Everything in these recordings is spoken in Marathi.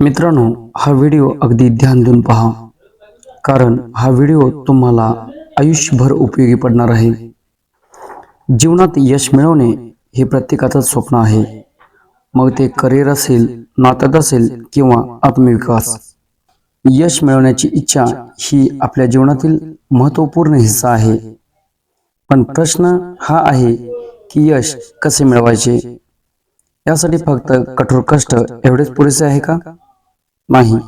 मित्रांनो हा व्हिडिओ अगदी ध्यान देऊन पहा. कारण हा व्हिडिओ तुम्हाला आयुष्यभर उपयोगी पडणार आहे. जीवनात यश मिळवणे हे प्रत्येकाचंच स्वप्न आहे. मग ते करिअर असेल नात्यात असेल किंवा आत्मविकास. यश मिळवण्याची इच्छा ही आपल्या जीवनातील महत्त्वपूर्ण हिस्सा आहे. पण प्रश्न हा आहे की यश कसे मिळवायचे? यासाठी फक्त कठोर कष्ट एवढेच पुरेसे आहे का? नाही.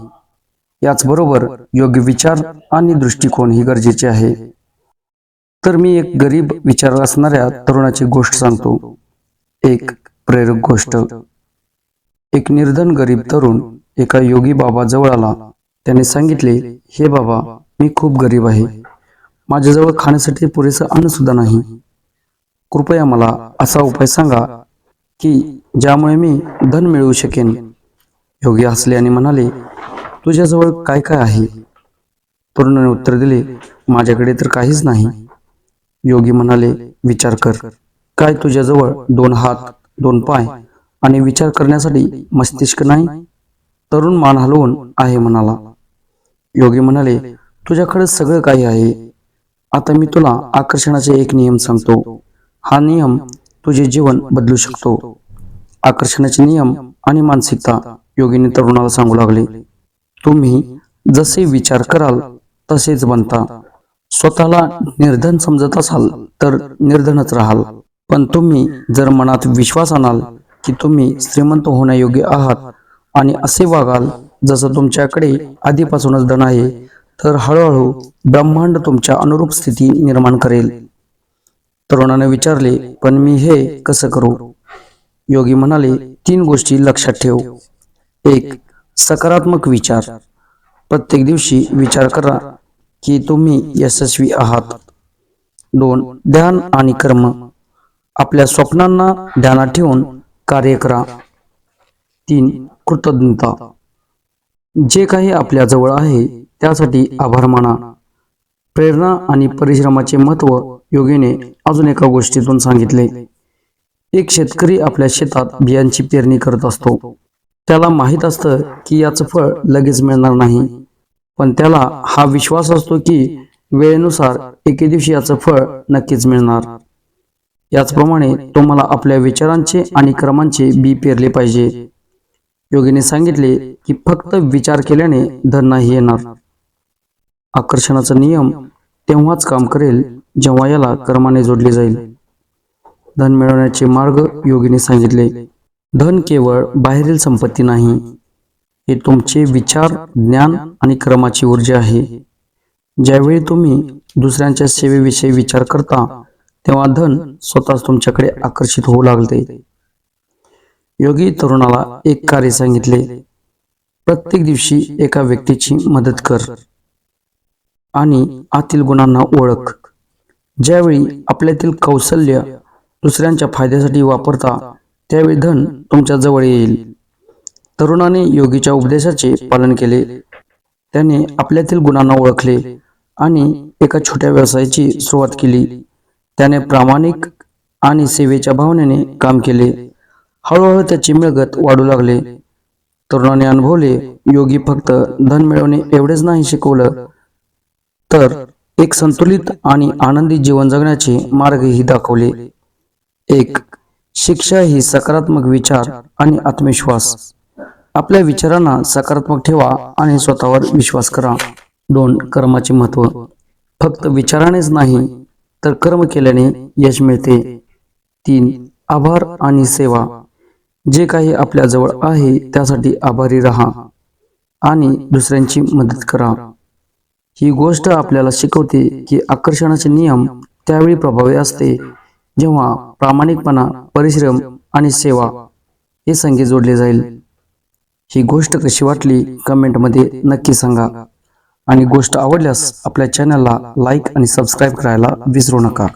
याचबरोबर योग्य विचार आणि दृष्टिकोन ही गरजेचे आहे. तर मी एक गरीब विचार असणाऱ्या तरुणाची गोष्ट सांगतो. एक प्रेरक गोष्ट. एक निर्धन गरीब तरुण एका योगी बाबा जवळ आला. त्याने सांगितले हे बाबा मी खूप गरीब आहे. माझ्याजवळ खाण्यासाठी पुरेसं अन्न सुद्धा नाही. कृपया मला असा उपाय सांगा की ज्यामुळे मी धन मिळवू शकेन. योगी हसले आणि म्हणाले तुझ्याजवळ काय काय आहे? तरुणाने उत्तर दिले माझ्याकडे तर काहीच नाही. योगी म्हणाले विचार कर. काय तुझ्याजवळ दोन हात दोन पाय आणि विचार करण्यासाठी मस्तिष्क नाही? तरुण मान हलवून आहे म्हणाला. योगी म्हणाले तुझ्याकडे सगळं काही आहे. आता मी तुला आकर्षणाचे एक नियम सांगतो. हा नियम तुझे जीवन बदलू शकतो. आकर्षणाचे नियम आणि मानसिकता योगीने तरुणाला सांगू लागले तुम्ही जसे विचार कराल तसेच बनता. स्वतःला निर्धन समजत असाल तर निर्धनच राहाल. पण तुम्ही जर मनात विश्वास आणाल की तुम्ही श्रीमंत होण्यायोग्य आहात आणि असे वागाल जसं तुमच्याकडे आधीपासूनच धन आहे तर हळूहळू ब्रह्मांड तुमच्या अनुरूप स्थिती निर्माण करेल. तरुणाने विचारले पण मी हे कसं करू? योगी म्हणाले तीन गोष्टी लक्षात ठेव. एक सकारात्मक विचार. प्रत्येक दिवशी विचार करा की तुम्ही यशस्वी आहात. दोन ध्यान आणि कर्म. आपल्या स्वप्नांना ध्यानात ठेवून कार्य करा. तीन कृतज्ञता. जे काही आपल्या जवळ आहे त्यासाठी आभार माना. प्रेरणा आणि परिश्रमाचे महत्त्व योगीने अजून एका गोष्टीतून सांगितले. एक शेतकरी आपल्या शेतात बियांची पेरणी करत असतो. त्याला माहीत असतं की याचं फळ लगेच मिळणार नाही. पण त्याला हा विश्वास असतो की वेळेनुसार एके दिवशी याचं फळ नक्कीच मिळणार. याचप्रमाणे तुम्हाला आपल्या विचारांचे आणि क्रमांचे बी पेरले पाहिजे. योगीने सांगितले की फक्त विचार केल्याने धन नाही येणार. आकर्षणाचा नियम तेव्हाच काम करेल जेव्हा याला कर्माने जोडले जाईल. धन मिळवण्याचे मार्ग योगीने सांगितले. धन केवळ बाहेरील संपत्ती नाही हे तुमचे विचार ज्ञान आणि कर्माची ऊर्जा आहे. ज्यावेळी तुम्ही दुसऱ्यांच्या सेवेविषयी विचार करता तेव्हा धन स्वतःच तुमच्याकडे आकर्षित होऊ लागते. योगी तरुणाला एक कार्य सांगितले. प्रत्येक दिवशी एका व्यक्तीची मदत कर आणि आतील गुणांना ओळख. ज्यावेळी आपल्यातील कौशल्य दुसऱ्यांच्या फायद्यासाठी वापरता त्यावेळी धन तुमच्या जवळ येईल. तरुणाने योगीच्या उपदेशाचे पालन केले. त्याने आपल्यातील गुणांना ओळखले आणि एका छोट्या व्यवसायाची सुरुवात केली. त्याने प्रामाणिक आणि सेवेच्या भावनेने काम केले. हळूहळू त्याची मिळगत वाढू लागले. तरुणाने अनुभवले योगी फक्त धन मिळवणे एवढेच नाही शिकवलं. तर एक संतुलित आणि आनंदी जीवन जगण्याचे मार्गही दाखवले. एक शिक्षा ही सकारात्मक विचार आणि आत्मविश्वास. आपल्या विचारांना सकारात्मक ठेवा आणि स्वतःवर विश्वास करा. दोन कर्माचे महत्त्व. फक्त विचारानेच नाही तर कर्म केल्याने यश मिळते. तीन आभार आणि सेवा. जे काही आपल्याजवळ आहे त्यासाठी आभारी राहा आणि दुसऱ्यांची मदत करा. ही गोष्ट आपल्याला शिकवते की आकर्षणाचे नियम त्यावेळी प्रभावी असते जेव्हा प्रामाणिकपणा परिश्रम आणि सेवा हे संगीत जोडले जाईल. ही गोष्ट कशी वाटली कमेंटमध्ये नक्की सांगा. आणि गोष्ट आवडल्यास आपल्या चॅनलला लाईक आणि सबस्क्राईब करायला विसरू नका.